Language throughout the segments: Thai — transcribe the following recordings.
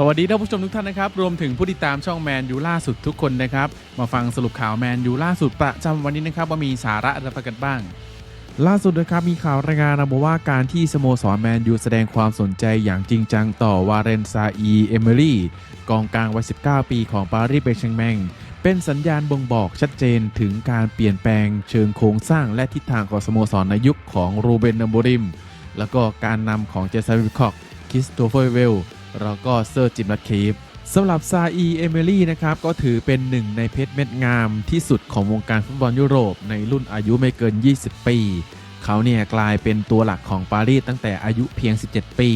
สวัสดีท่านผู้ชมทุกท่านนะครับ รวมถึงผู้ติดตามช่องแมนยูล่าสุดทุกคนนะครับ มาฟังสรุปข่าวแมนยูล่าสุดประจำวันนี้นะครับ ว่ามีสาระอะไรกันบ้าง ล่าสุดนะครับมีข่าวรายงานระบุว่าการที่สโมสรแมนยูแสดงความสนใจอย่างจริงจังต่อวาเรนซาอีเอเมอรี่กองกลางวัย 19 ปีของปารีสเปแชงแมงเป็นสัญญาณบ่งบอกชัดเจนถึงการเปลี่ยนแปลงเชิงโครงสร้างและทิศทางของสโมสรในยุคของรูเบนนัมโบริม แล้วก็การนำของเจสันวิคอกคิสโตเฟอร์เวล แล้วก็เซอร์จิมรัตคีฟสำหรับซาอีเอเมลี่นะครับก็ถือเป็นหนึ่งในเพชรเม็ดงามที่สุดของวงการฟุตบอลยุโรปในรุ่นอายุไม่เกิน 20 ปี เขาเนี่ยกลายเป็นตัวหลักของปารีสตั้งแต่อายุเพียง 17 ปี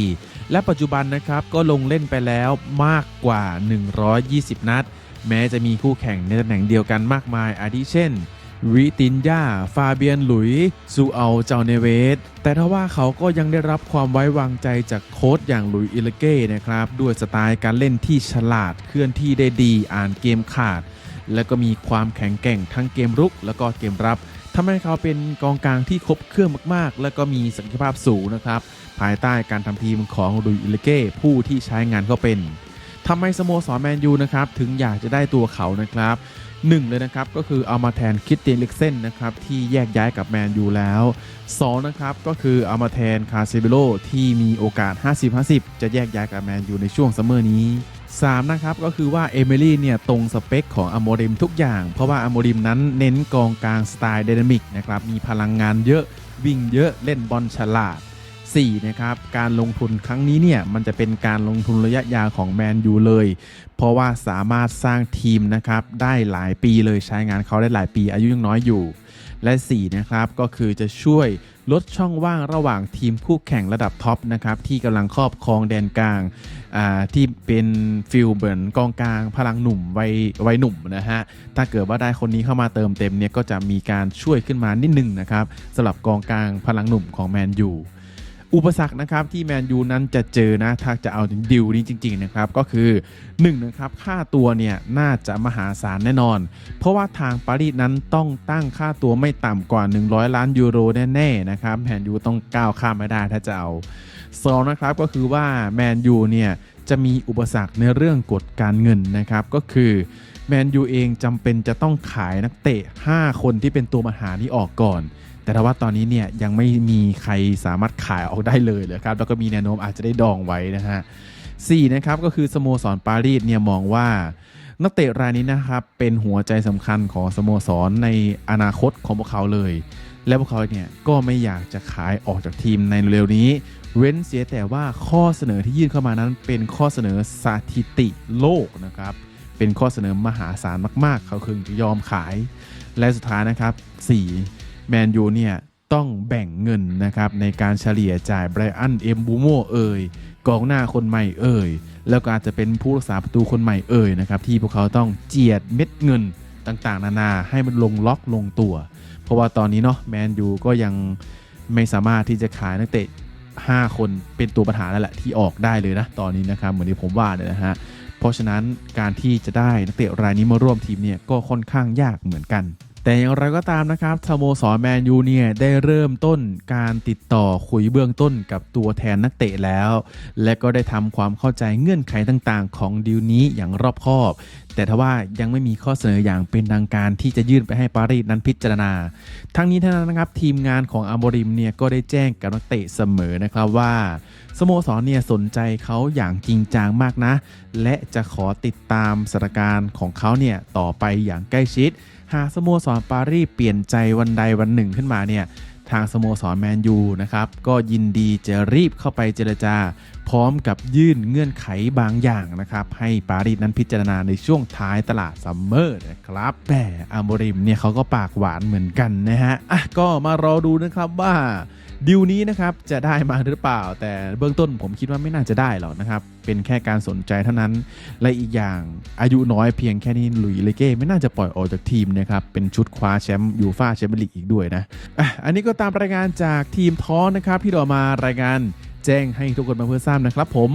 และปัจจุบันนะครับก็ลงเล่นไปแล้วมากกว่า 120 นัด แม้จะมีคู่แข่งในตำแหน่งเดียวกันมากมายอาทิเช่น วิตินยาฟาเบียนหลุยซูเอาเจ้าเนเวส แต่ทว่าเขาก็ยังได้รับความไว้วางใจจากโค้ชอย่างหลุยอิลเก้นะครับ ด้วยสไตล์การเล่นที่ฉลาดเคลื่อนที่ได้ดีอ่านเกมขาด และก็มีความแข็งแกร่งทั้งเกมรุก แล้วก็เกมรับทำให้เขาเป็นกองกลางที่ครบเครื่องมาก ๆ และก็มีศักยภาพสูงนะครับ ภายใต้การทำทีมของหลุยอิลเก้ผู้ที่ใช้งานเขาเป็นทำไมสโมสรแมนยูนะครับ ถึงอยากจะได้ตัวเขานะครับ หนึ่งเลยนะครับ ก็คือเอามาแทนคิตเตียนลิกเซนนะครับ ที่แยกย้ายกับแมนยูแล้ว 2 นะครับ ก็คือเอามาแทนคาเซเบโลที่มีโอกาส 50-50 จะแยกย้ายกับแมนยูในช่วงซัมเมอร์นี้3นะครับก็คือว่าเอมิลี่เนี่ยตรงสเปคของอโมริมทุกอย่าง เพราะว่าอโมริมนั้นเน้นกองกลางสไตล์ไดนามิกนะครับมีพลังงานเยอะวิ่งเยอะเล่นบอลฉลาด 4นะครับการลงทุนครั้งนี้เนี่ยมันจะเป็นการลงทุนระยะยาวของแมนยูเลย เพราะว่าสามารถสร้างทีมนะครับได้หลายปีเลยใช้งานเขาได้หลายปีอายุยังน้อยอยู่และ4นะครับก็คือจะช่วยลดช่องว่างระหว่างทีมคู่แข่งระดับท็อปนะครับที่กำลังครอบครองแดนกลางที่เป็นฟิลเบิร์นกองกลาง พลังหนุ่มวัยวัยหนุ่มนะฮะถ้าเกิดว่าได้คนนี้เข้ามาเติมเต็มเนี่ยก็จะมีการช่วยขึ้นมานิดนึงนะครับสำหรับกองกลางพลังหนุ่มของแมนยู อุปสรรคนะครับที่แมนยูนั้นจะเจอนะ ถ้าจะเอาดิวนี้จริงๆนะครับก็คือ1นะครับค่าตัวเนี่ยน่าจะมหาศาลแน่นอน เพราะว่าทางปารีสนั้นต้องตั้งค่าตัวไม่ต่ำกว่า 100 ล้านยูโรแน่ๆนะครับแมนยูต้องก้าวข้ามไม่ได้ถ้าจะเอาสองนะครับก็คือว่าแมนยูเนี่ยจะมีอุปสรรคในเรื่องกฎการเงินนะครับก็คือแมนยูเองจำเป็นจะต้องขายนักเตะ 5 คนที่เป็นตัวปัญหานี้ออกก่อน แต่ถ้าว่าตอนนี้เนี่ยยังไม่มีใครสามารถขายออกได้เลยเลยครับแล้วก็มีแนวโน้มอาจจะได้ดองไว้นะฮะสี่นะครับก็คือสโมสรปารีสเนี่ยมองว่านักเตะรายนี้นะครับเป็นหัวใจสำคัญของสโมสรในอนาคตของพวกเขาเลย และพวกเขาเนี่ยก็ไม่อยากจะขายออกจากทีมในเร็วนี้ เว้นเสียแต่ว่าข้อเสนอที่ยื่นเข้ามานั้น เป็นข้อเสนอสถิติโลกนะครับเป็นข้อเสนอมหาศาลมาก ๆ เขาคึงจะยอมขาย และสุดท้ายนะครับ 4 แมนยูเนี่ยต้องแบ่งเงินนะครับในการเฉลี่ยจ่ายไบรอันเอ็มบูโมเอ่ยกองหน้าคนใหม่เอ่ยแล้วก็อาจจะเป็นผู้รักษาประตูคนใหม่เอ่ยนะครับที่พวกเขาต้องเจียดเม็ดเงินต่างๆ นานาให้มันลงล็อกลงตัว เพราะว่าตอนนี้เนาะแมนยูก็ยังไม่สามารถที่จะขายนักเตะ 5 คนเป็นตัวปัญหาแล้วแหละที่ออกได้เลยนะตอนนี้นะครับเหมือนที่ผมว่าเนี่ยนะฮะเพราะฉะนั้นการที่จะได้นักเตะรายนี้มาร่วมทีมเนี่ยก็ค่อนข้างยากเหมือนกัน แต่อย่างไรก็ตามนะครับสโมสรแมนยูเนี่ยได้เริ่มต้นการติดต่อคุยเบื้องต้นกับตัวแทนนักเตะแล้ว และก็ได้ทำความเข้าใจเงื่อนไขต่างๆ ของดีลนี้อย่างรอบคอบ แต่ทว่ายังไม่มีข้อเสนออย่างเป็นทางการที่จะยื่นไปให้ปารีสนั้นพิจารณา ทั้งนี้ทั้งนั้นนะครับทีมงานของอาโมริมเนี่ยก็ได้แจ้งกับนักเตะเสมอนะครับว่าสโมสรเนี่ยสนใจเขาอย่างจริงจังมากนะ และจะขอติดตามสถานการณ์ของเขาเนี่ยต่อไปอย่างใกล้ชิด หากสโมสรปารีสเปลี่ยนใจวันใดวันหนึ่งขึ้นมาเนี่ยทางสโมสรแมนยูนะครับก็ยินดีจะรีบเข้าไปเจรจา พร้อมกับยื่นเงื่อนไขบางอย่างนะครับ ให้ปารีสนั้นพิจารณาในช่วงท้ายตลาดซัมเมอร์นะครับแต่อาโมริมเนี่ยเขาก็ปากหวานเหมือนกันนะฮะอะก็มารอดูนะครับว่า ดิวนี้นะครับจะได้มาหรือเปล่า แต่เบื้องต้นผมคิดว่าไม่น่าจะได้หรอกนะครับ เป็นแค่การสนใจเท่านั้น และอีกอย่างอายุน้อยเพียงแค่นี้หลุยส์เลเก้ไม่น่าจะปล่อยออกจากทีมนะครับ เป็นชุดคว้าแชมป์ยูฟ่าแชมเปี้ยนลีกอีกด้วยนะอะอันนี้ก็ตามรายงานจากทีมท้อนะครับที่เรามารายงานแจ้งให้ทุกคนมาเพื่อทราบนะครับผม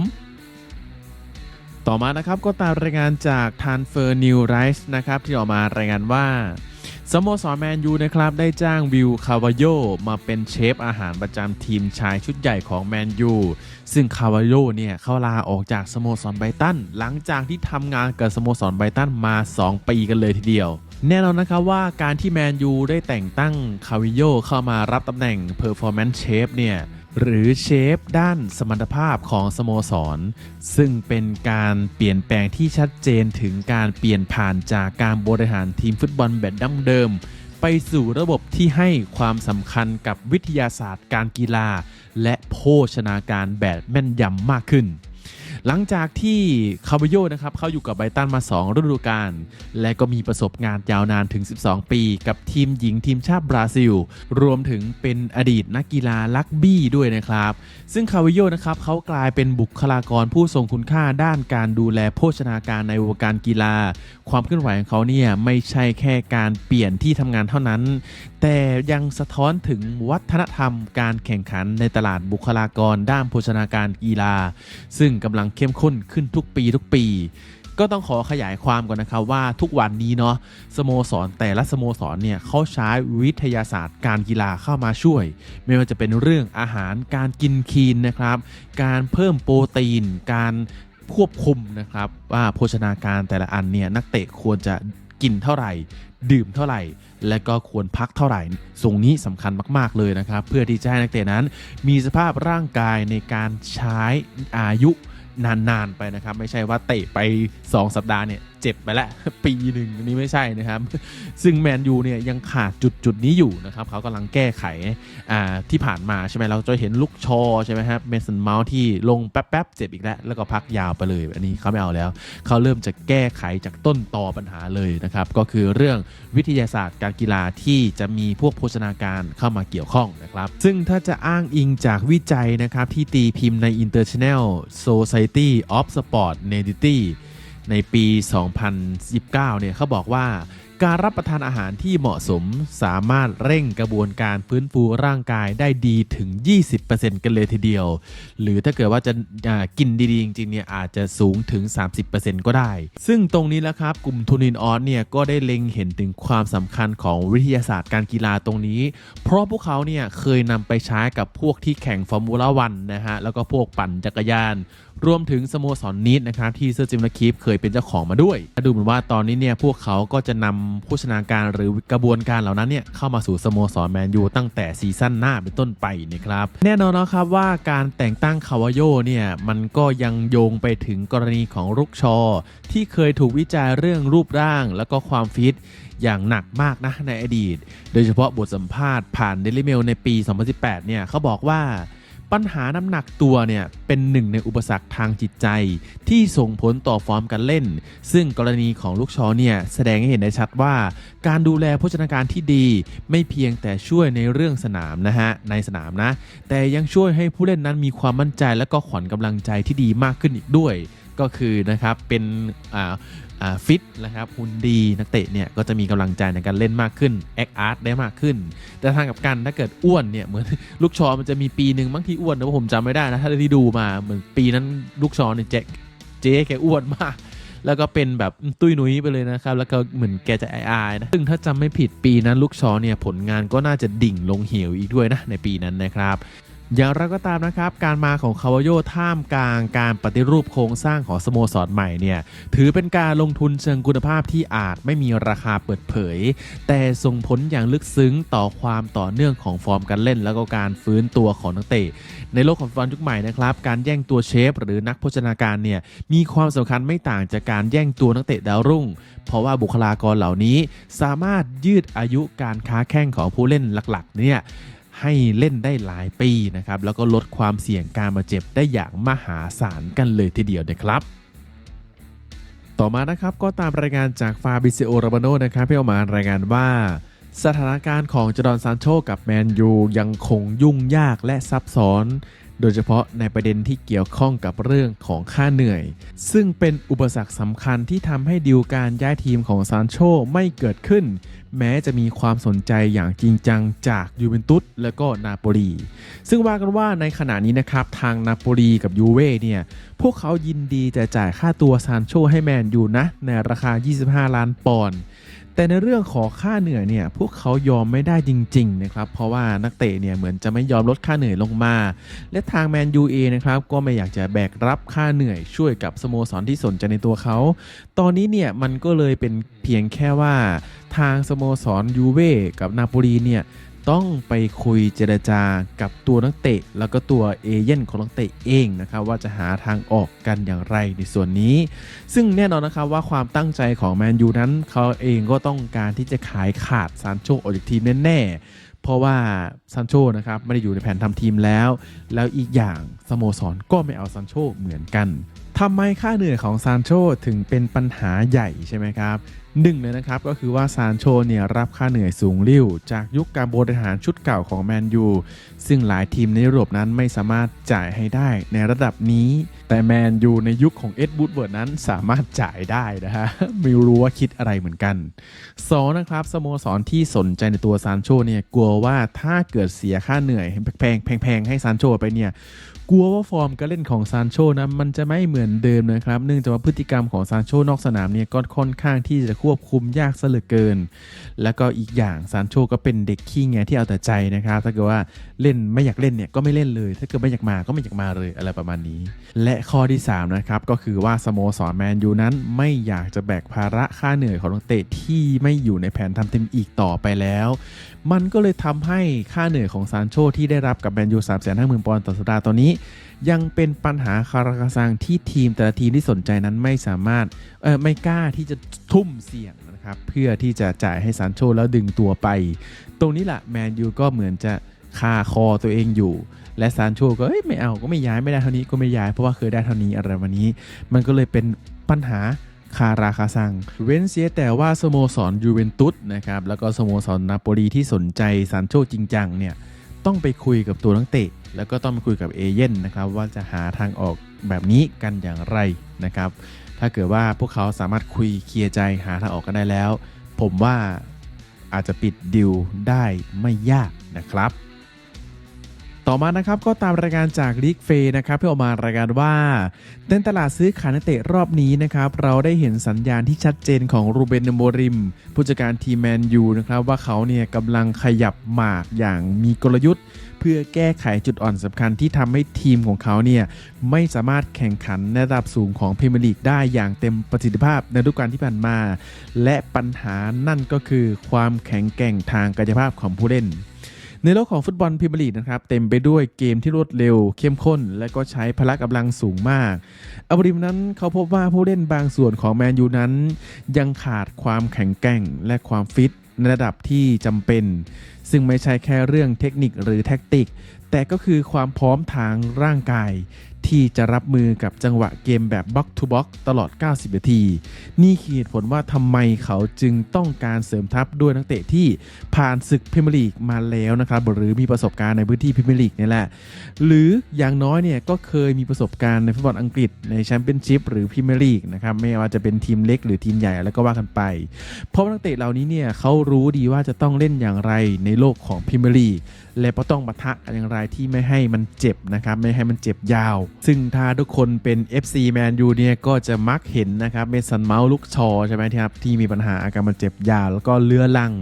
ต่อมานะครับก็ตามรายงานจาก Transfer New Rise นะครับที่ออกมารายงานว่าสโมสรแมนยูนะครับได้จ้างวิลคาวาโยมาเป็นเชฟอาหารประจำทีมชายชุดใหญ่ของแมนยูซึ่งคาวาโยเนี่ยเขาลาออกจากสโมสรไบตันหลังจากที่ทำงานกับสโมสรไบตันมา 2 ปีกันเลยทีเดียว แน่นอนนะครับว่าการที่แมนยูได้แต่งตั้งคาวิโยเข้ามารับตำแหน่ง Performance Chef เนี่ย หรือเชฟด้านสมรรถภาพของสโมสร ซึ่งเป็นการเปลี่ยนแปลงที่ชัดเจนถึงการเปลี่ยนผ่านจากการบริหารทีมฟุตบอลแบบดั้งเดิม ไปสู่ระบบที่ให้ความสำคัญกับวิทยาศาสตร์การกีฬา และโภชนาการแบบแม่นยำมากขึ้น หลังจากที่คาร์บโยนะครับเข้าอยู่กับไบตันมา 2 ฤดูกาลและก็มีประสบงานยาวนานถึง 12 ปี กับทีมหญิงทีมชาติบราซิล รวมถึงเป็นอดีตนักกีฬาลักบี้ด้วยนะครับ ซึ่งคาวิโยนะครับเขากลายเป็นบุคลากรผู้ทรงคุณค่าด้านการดูแลโภชนาการในวงการกีฬา ความเคลื่อนไหวของเขาเนี่ยไม่ใช่แค่การเปลี่ยนที่ทำงานเท่านั้น แต่ยังสะท้อนถึงวัฒนธรรม การแข่งขันในตลาดบุคลากรด้านโภชนาการกีฬา ซึ่งกำลังเข้มข้นขึ้นทุกปีทุกปี ก็ต้องขอขยายความก่อนนะครับว่าทุกวันนี้เนาะสโมสรแต่ละสโมสรเนี่ยเขาใช้วิทยาศาสตร์การกีฬาเข้ามาช่วย ไม่ว่าจะเป็นเรื่องอาหารการกินคีนนะครับ การเพิ่มโปรตีน การควบคุมนะครับว่าโภชนาการแต่ละอันเนี่ยนักเตะควรจะกินเท่าไหร่ ดื่มเท่าไหร่ และก็ควรพักเท่าไหร่ตรงนี้สำคัญมากๆเลยนะครับ เพื่อที่จะให้นักเตะนั้น มีสภาพร่างกายในการใช้อายุ นานๆไปนะครับ ไม่ใช่ว่าเตะไป 2 สัปดาห์เนี่ยเจ็บไปแล้วปีหนึ่งอันนี้ไม่ใช่นะครับ ซึ่งแมนยูเนี่ยยังขาดจุดจุดนี้อยู่นะครับเขากำลังแก้ไขอ่าที่ผ่านมาใช่ไหมเราจะเห็นลูกชอใช่ไหมครับเมสันเมาส์ที่ลงแป๊บๆเจ็บอีกแล้ว แล้วก็พักยาวไปเลย อันนี้เขาไม่เอาแล้ว เขาเริ่มจะแก้ไขจากต้นตอปัญหาเลยนะครับ ก็คือเรื่องวิทยาศาสตร์การกีฬาที่จะมีพวกโภชนาการเข้ามาเกี่ยวข้องนะครับ ซึ่งถ้าจะอ้างอิงจากวิจัยนะครับที่ตีพิมพ์ใน International Society of Sport Nutrition ในปี 2019 เนี่ยเขาบอกว่าการรับประทานอาหารที่เหมาะสมสามารถเร่งกระบวนการฟื้นฟูร่างกายได้ดีถึง 20%กันเลยทีเดียว หรือถ้าเกิดว่าจะอ่ากินดีๆ จริงๆเนี่ยอาจจะสูงถึง 30%ก็ได้ ซึ่งตรงนี้แล้วครับ กลุ่มทูนินออสเนี่ยก็ได้เล็งเห็นถึงความสำคัญของวิทยาศาสตร์การกีฬาตรงนี้ เพราะพวกเขาเนี่ยเคยนำไปใช้กับพวกที่แข่งฟอร์มูล่าวันนะฮะแล้วก็พวกปั่นจักรยาน รวมถึงสโมสรนิดนะครับที่เซอร์จิมนาคีฟเคยเป็นเจ้าของมาด้วยดูเหมือนว่าตอนนี้เนี่ยพวกเขาก็จะนำโภชนาการหรือกระบวนการเหล่านั้นเนี่ยเข้ามาสู่สโมสรแมนยูตั้งแต่ซีซั่นหน้าเป็นต้นไปนะครับแน่นอนนะครับว่าการแต่งตั้งคาวาโยเนี่ยมันก็ยังโยงไปถึงกรณีของรุกชอ ที่เคยถูกวิจารณ์เรื่องรูปร่างแล้วก็ความฟิตอย่างหนักมากนะในอดีต โดยเฉพาะบทสัมภาษณ์ผ่าน Daily Mail ในปี 2018 เนี่ยเขาบอกว่า ปัญหาน้ำหนักตัวเนี่ยเป็นหนึ่งในอุปสรรคทางจิตใจ ที่ส่งผลต่อฟอร์มการเล่น ซึ่งกรณีของลูกชอเนี่ยแสดงให้เห็นได้ชัดว่า การดูแลโภชนาการที่ดี ไม่เพียงแต่ช่วยในเรื่องสนามนะฮะในสนามนะ แต่ยังช่วยให้ผู้เล่นนั้นมีความมั่นใจและก็ขวัญกำลังใจที่ดีมากขึ้นอีกด้วย ก็คือนะครับเป็นอ่าฟิตนะครับหุ่นดีนักเตะเนี่ยก็จะมีกำลังใจในการเล่นมากขึ้นแอคอาร์ตได้มากขึ้น แต่ทางกับกันถ้าเกิดอ้วนเนี่ยเหมือนลูกชอมันจะมีปีหนึ่งบางที่อ้วนแต่ว่าผมจำไม่ได้นะถ้าที่ดูมาเหมือนปีนั้นลูกชอเนี่ยเจ๊เจ๊แกอ้วนมากแล้วก็เป็นแบบตุ้ยนุ้ยไปเลยนะครับ แล้วก็เหมือนแกจะอายๆนะ ซึ่งถ้าจำไม่ผิดปีนั้นลูกชอเนี่ยผลงานก็น่าจะดิ่งลงเหวอีกด้วยนะในปีนั้นนะครับ อย่างไรก็ตามนะครับ การมาของคาวาโยท่ามกลางการปฏิรูปโครงสร้างของสโมสรใหม่เนี่ยถือเป็นการลงทุนเชิงคุณภาพที่อาจไม่มีราคาเปิดเผย แต่ส่งผลอย่างลึกซึ้งต่อความต่อเนื่องของฟอร์มการเล่น แล้วก็การฟื้นตัวของนักเตะในโลกของฟุตบอลยุคใหม่นะครับการแย่งตัวเชฟ หรือนักโภชนาการเนี่ยมีความสำคัญไม่ต่างจากการแย่งตัวนักเตะดาวรุ่ง เพราะว่าบุคลากรเหล่านี้สามารถยืดอายุการค้าแข่งของผู้เล่นหลักๆเนี่ย ให้เล่นได้หลายปีนะครับ แล้วก็ลดความเสี่ยงการมาเจ็บได้อย่างมหาศาลกันเลยทีเดียวนะครับต่อมานะครับก็ตามรายงานจากฟาบิเซโอราบาโนนะครับพี่อมารายงานว่า สถานการณ์ของจดอนซานโชกับแมนยูยังคงยุ่งยากและซับซ้อน โดยเฉพาะในประเด็นที่เกี่ยวข้องกับเรื่องของค่าเหนื่อย ซึ่งเป็นอุปสรรคสำคัญที่ทำให้ดิวการย้ายทีมของซานโชไม่เกิดขึ้น แม้จะมีความสนใจอย่างจริงจังจากยูเวนตุสและก็นาโปลี ซึ่งว่ากันว่าในขณะนี้นะครับ ทางนาโปลีกับยูเว่เนี่ยพวกเขายินดีจะจ่ายค่าตัวซานโชให้แมนยูนะ ในราคา 25 ล้านปอนด์ แต่ในเรื่องขอค่าเหนื่อยเนี่ยพวกเขายอมไม่ได้จริงๆนะครับเพราะว่านักเตะเนี่ยเหมือนจะไม่ยอมลดค่าเหนื่อยลงมา และทางแมนยูเอนะครับก็ไม่อยากจะแบกรับค่าเหนื่อยช่วยกับสโมสรที่สนใจในตัวเขา ตอนนี้เนี่ยมันก็เลยเป็นเพียงแค่ว่าทางสโมสรยูเว่กับนาโปลีเนี่ย ต้องไปคุยเจรจากับตัวนักเตะ แล้วก็ตัวเอเย่นของนักเตะเองนะครับว่าจะหาทางออกกันอย่างไรในส่วนนี้ ซึ่งแน่นอนนะครับว่าความตั้งใจของแมนยูนั้นเขาเองก็ต้องการที่จะขายขาดซานโชออกจากทีมแน่ๆ เพราะว่าซานโชนะครับไม่ได้อยู่ในแผนทำทีมแล้ว แล้วอีกอย่างสโมสรก็ไม่เอาซานโชเหมือนกันทำไมค่าเหนื่อยของซานโชถึงเป็นปัญหาใหญ่ใช่ไหมครับ หนึ่งเลยนะครับ ก็คือว่าซานโชเนี่ยรับค่าเหนื่อยสูงริ่วจากยุคการบริหารชุดเก่าของแมนยูซึ่งหลายทีมในยุโรปนั้นไม่สามารถจ่ายให้ได้ในระดับนี้ แต่แมนยูในยุคของเอ็ดบูดเวิร์ดนั้นสามารถจ่ายได้นะฮะไม่รู้ว่าคิดอะไรเหมือนกันสองนะครับสโมสรที่สนใจในตัวซานโชเนี่ยกลัวว่าถ้าเกิดเสียค่าเหนื่อยแพงแพงให้ซานโชไปเนี่ยกลัวว่าฟอร์มการเล่นของซานโชนะมันจะไม่เหมือนเดิมนะครับเนื่องจากว่าพฤติกรรมของซานโชนอกสนามเนี่ยก็ค่อนข้างที่จะควควบคุมยากซะเหลือเกิน แล้วก็อีกอย่างซานโชก็เป็นเด็กขี้แงที่เอาแต่ใจนะครับ ถ้าเกิดว่าเล่นไม่อยากเล่นเนี่ยก็ไม่เล่นเลย ถ้าเกิดไม่อยากมาก็ไม่อยากมาเลยอะไรประมาณนี้ และข้อที่3นะครับก็คือว่าสโมสรแมนยูนั้นไม่อยากจะแบกภาระค่าเหนื่อยของนักเตะที่ไม่อยู่ในแผนทำทีมอีกต่อไปแล้ว มันก็เลยทำให้ค่าเหนื่อยของซานโชที่ได้รับกับแมนยู3 5 0 0 0 0ปอนด์ต่อสัปดาห์ตอนนี้ ยังเป็นปัญหาคาราคาซังที่ทีมแต่ละทีมที่สนใจนั้นไม่สามารถเออไม่กล้าที่จะทุ่มเสียงนะครับ เพื่อที่จะจ่ายให้ซานโชแล้วดึงตัวไป ตรงนี้แหละแมนยูก็เหมือนจะคาคอตัวเองอยู่ และซานโชก็เอ้ยไม่เอาก็ไม่ย้ายไม่ได้เท่านี้ก็ไม่ย้ายเพราะว่าเคยได้เท่านี้อะไรวันนี้ มันก็เลยเป็นปัญหาคาราคาซัง เว้นเสียแต่ว่าสโมสรยูเวนตุสนะครับแล้วก็สโมสรนาโปลีที่สนใจซานโชจริงจังเนี่ยต้องไปคุยกับตัวนักเตะ แล้วก็ต้องไปคุยกับเอเย่นนะครับว่าจะหาทางออกแบบนี้กันอย่างไรนะครับ ถ้าเกิดว่าพวกเขาสามารถคุยเคลียร์ใจหาทางออกกันได้แล้ว ผมว่าอาจจะปิดดิวได้ไม่ยากนะครับ ต่อมานะครับก็ตามรายงานจากลีกเฟนะครับเพื่อออกมารายงานว่าในตลาดซื้อขายนักเตะรอบนี้นะครับเราได้เห็นสัญญาณที่ชัดเจนของรูเบนโมริม ผู้จัดการทีมแมนยูนะครับว่าเขาเนี่ยกำลังขยับหมากอย่างมีกลยุทธ์ เพื่อแก้ไขจุดอ่อนสำคัญที่ทำให้ทีมของเขาเนี่ยไม่สามารถแข่งขันในระดับสูงของพรีเมียร์ลีกได้อย่างเต็มประสิทธิภาพในฤดูกาลที่ผ่านมา และปัญหานั่นก็คือความแข็งแกร่งทางกายภาพของผู้เล่น ในโลกของฟุตบอลพรีเมียร์ลีกนะครับเต็มไปด้วยเกมที่รวดเร็ว เข้มข้น และก็ใช้พละกำลังสูงมากอับริมนั้นเขาพบว่าผู้เล่นบางส่วนของแมนยูนั้น ยังขาดความแข็งแกร่งและความฟิตในระดับที่จำเป็น ซึ่งไม่ใช่แค่เรื่องเทคนิคหรือแท็กติกแต่ก็คือความพร้อมทางร่างกาย ที่จะรับมือกับจังหวะเกมแบบบล็อกทูบ็อกตลอด 90 นาที นี่คือเหตุผลว่าทำไมเขาจึงต้องการเสริมทัพด้วยนักเตะที่ผ่านศึกพรีเมียร์ลีกมาแล้วนะครับ หรือมีประสบการณ์ในพื้นที่พรีเมียร์ลีกนี่แหละ หรืออย่างน้อยเนี่ยก็เคยมีประสบการณ์ในฟุตบอลอังกฤษในแชมเปี้ยนชิพหรือพรีเมียร์ลีกนะครับ ไม่ว่าจะเป็นทีมเล็กหรือทีมใหญ่แล้วก็ว่ากันไป เพราะนักเตะเหล่านี้เนี่ยเขารู้ดีว่าจะต้องเล่นอย่างไรในโลกของพรีเมียร์ลีกและก็ต้องปะทะกันอย่างไรที่ไม่ให้มันเจ็บนะครับไม่ให้มันเจ็บยาว ซึ่งถ้าทุกคนเป็น FC แมนยูเนี่ยก็จะมักเห็นนะครับเมสันเมาส์ลุกชอใช่ไหมครับที่มีปัญหาอาการมันเจ็บยาว แล้วก็เลื้อรัง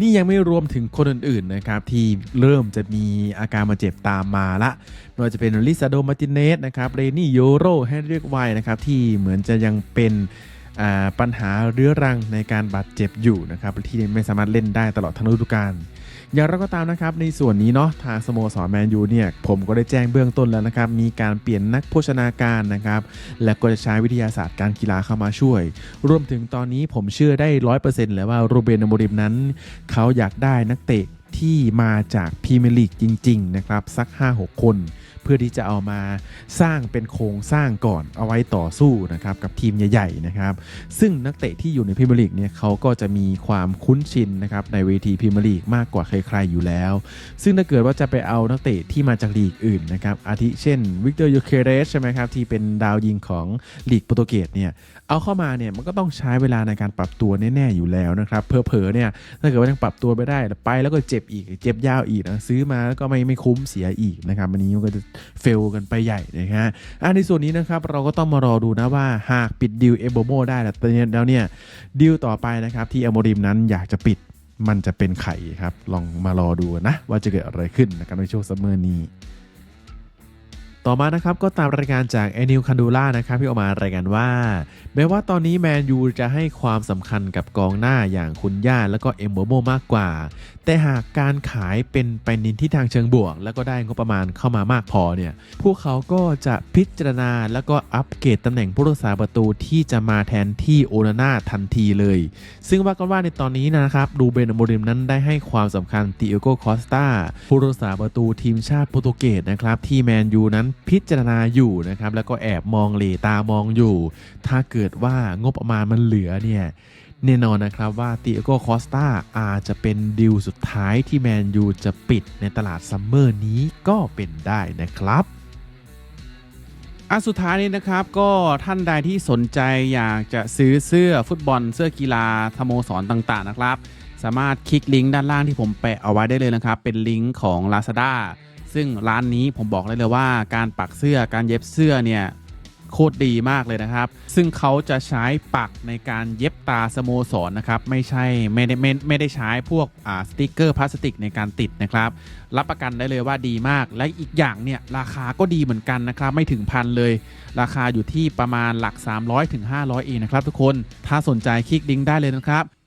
นี่ยังไม่รวมถึงคนอื่นๆนะครับที่เริ่มจะมีอาการมาเจ็บตามมาละไม่ว่าจะเป็นลิซาโดมาร์ติเนสนะครับเรนี่โยโรให้เรียกไวนะครับที่เหมือนจะยังเป็นปัญหาเรื้อรังในการบาดเจ็บอยู่นะครับที่ไม่สามารถเล่นได้ตลอดทั้งฤดูกาล อย่างไรก็ตามนะครับในส่วนนี้เนาะทางสโมสรแมนยูเนี่ยผมก็ได้แจ้งเบื้องต้นแล้วนะครับมีการเปลี่ยนนักโภชนาการนะครับและก็จะใช้วิทยาศาสตร์การกีฬาเข้ามาช่วย รวมถึงตอนนี้ผมเชื่อได้ร้อยเปอร์เซ็นต์เลยว่าโรเบนอโมริมนั้น เขาอยากได้นักเตะที่มาจากพรีเมียร์ลีกจริง ๆ นะครับ สัก 5-6 คน พื่อที่จะเอามาสร้างเป็นโครงสร้างก่อนเอาไว้ต่อสู้นะครับกับทีมใหญ่ๆนะครับซึ่งนักเตะที่อยู่ในพรีเมียร์ลีกเนี่ยเขาก็จะมีความคุ้นชินนะครับในเวทีพรีเมียร์ลีกมากกว่าใครๆอยู่แล้ว ซึ่งถ้าเกิดว่าจะไปเอานักเตะที่มาจากลีกอื่นนะครับอาทิเช่นวิกเตอร์ยูเคเรสใช่ไหมครับที่เป็นดาวยิงของลีกโปรตุเกสเนี่ยเอาเข้ามาเนี่ยมันก็ต้องใช้เวลาในการปรับตัวแน่ๆอยู่แล้วนะครับเพอๆเนี่ยถ้าเกิดว่ายังปรับตัวไม่ได้ไปแล้วก็เจ็บอีกเจ็บยาวอีกนะซื้อมาแล้วก็ไม่ไม่คุ้มเสียอีกนะครับอันนี้มันก็จะเฟลกันไปใหญ่นะฮะอันในส่วนนี้นะครับเราก็ต้องมารอดูนะว่าหากปิดดิวเอโบโมได้แล้วแล้วเนี่ยดิวต่อไปนะครับที่อโมริมนั้นอยากจะปิดมันจะเป็นไข่ครับ ลองมารอดูนะ ว่าจะเกิดอะไรขึ้นนะครับในช่วงซัมเมอร์นี้ ต่อมานะครับก็ตามรายงานจากแอนิลคันดูล่านะครับที่ออกมารายงานว่า แม้ว่าตอนนี้แมนยูจะให้ความสำคัญกับกองหน้าอย่างคุณย่าแล้วก็เอ็มโบโมมากกว่า แต่หากการขายเป็นไปในทิศทางเชิงบวก แล้วก็ได้งบประมาณเข้ามามากพอเนี่ยพวกเขาก็จะพิจารณาแล้วก็อัปเกรดตำแหน่งผู้รักษาประตูที่จะมาแทนที่โอนาน่าทันทีเลย ซึ่งว่ากันว่าในตอนนี้นะครับดูเบนอโมริมนั้นได้ให้ความสำคัญติโอโกคอสตาผู้รักษาประตูทีมชาติโปรตุเกสนะครับที่แมนยูนั้นพิจารณาอยู่นะครับแล้วก็แอบมองเหลตามองอยู่ ถ้าเกิดว่างบประมาณมันเหลือเนี่ยแน่นอนนะครับว่าติโอโกคอสตาอาจจะเป็นดิวสุดท้ายที่แมนยูจะปิดในตลาดซัมเมอร์นี้ก็เป็นได้นะครับอันสุดท้ายนี้นะครับก็ท่านใดที่สนใจอยากจะซื้อเสื้อฟุตบอลเสื้อกีฬาสโมสรต่างๆนะครับ สามารถคลิกลิงก์ด้านล่างที่ผมแปะเอาไว้ได้เลยนะครับ เป็นลิงก์ของ Lazada ซึ่งร้านนี้ผมบอกเลยเลยว่าการปักเสื้อการเย็บเสื้อเนี่ยโคตรดีมากเลยนะครับ ซึ่งเขาจะใช้ปักในการเย็บตาสโมสรนะครับ ไม่ใช่ไม่ได้ไม่ไม่ได้ใช้พวกอ่าสติกเกอร์พลาสติกในการติดนะครับ รับประกันได้เลยว่าดีมาก และอีกอย่างเนี่ยราคาก็ดีเหมือนกันนะครับ ไม่ถึงพันเลย ราคาอยู่ที่ประมาณหลัก 300ถึง500เองนะครับทุกคน ถ้าสนใจคลิกลิงก์ได้เลยนะครับ